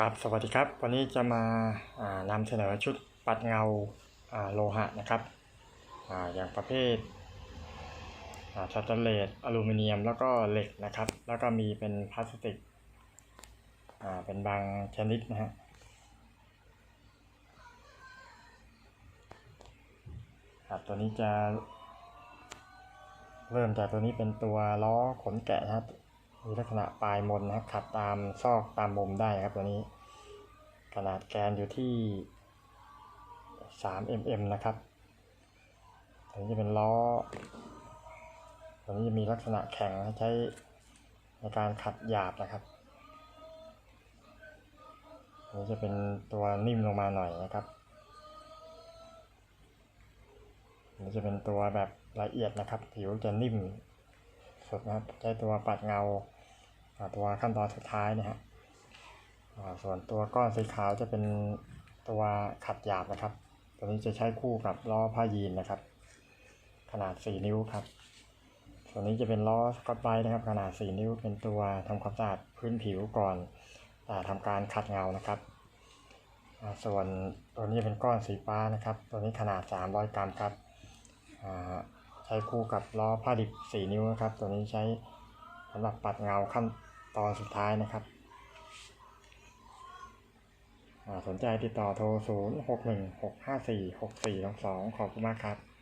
ครับสวัสดีครับ วันนี้จะมาานำเสนอชุดปัดเงาาโลหะนะครับออย่างประเภทอ่าสแตนเลสอลูมิเนียม แล้วก็เหล็กนะครับ แล้วก็มีเป็นพลาสติกเป็นบางชนิดนะฮะครับตัวนี้จะเริ่มจากตัวนี้เป็นตัวล้อขนแกะนะครับ มีลักษณะปลายมนนะครับขับตามซอกตามมุมได้ครับตัวนี้ ขนาดแกนอยู่ที่ 3 mm นะครับตัวนี้จะเป็นล้อตัวนี้จะมีลักษณะแข็งใช้ในการขัดหยาบนะครับอันนี้จะเป็นตัวนิ่มลงมาหน่อยนะครับอันนี้จะเป็นตัวแบบละเอียดนะครับ ผิวจะนิ่ม สุดนะครับใช้ตัวปัดเงาตัวขั้นตอนสุดท้ายนะฮะส่วนตัวก้อนสีขาวจะเป็นตัวขัดหยาบนะครับ ตัวนี้จะใช้คู่กับล้อผ้ายีนนะครับ ขนาด 4 นิ้วครับ ส่วนนี้จะเป็นล้อสกอตไบรท์นะครับ ขนาด 4 นิ้ว เป็นตัวทำความสะอาดพื้นผิวก่อนอาทำการขัดเงานะครับ ส่วนตัวนี้เป็นก้อนสีฟ้านะครับ ตัวนี้ขนาด 300 กรัมครับอ่า ใช้คู่กับล้อผ้าดิบ 4 นิ้วนะครับ ตัวนี้ใช้สำหรับปัดเงาขั้นตอนสุดท้ายนะครับ สนใจติดต่อโทร 0 6 1 6 5 4 6 4 2 2 ขอบคุณมากครับ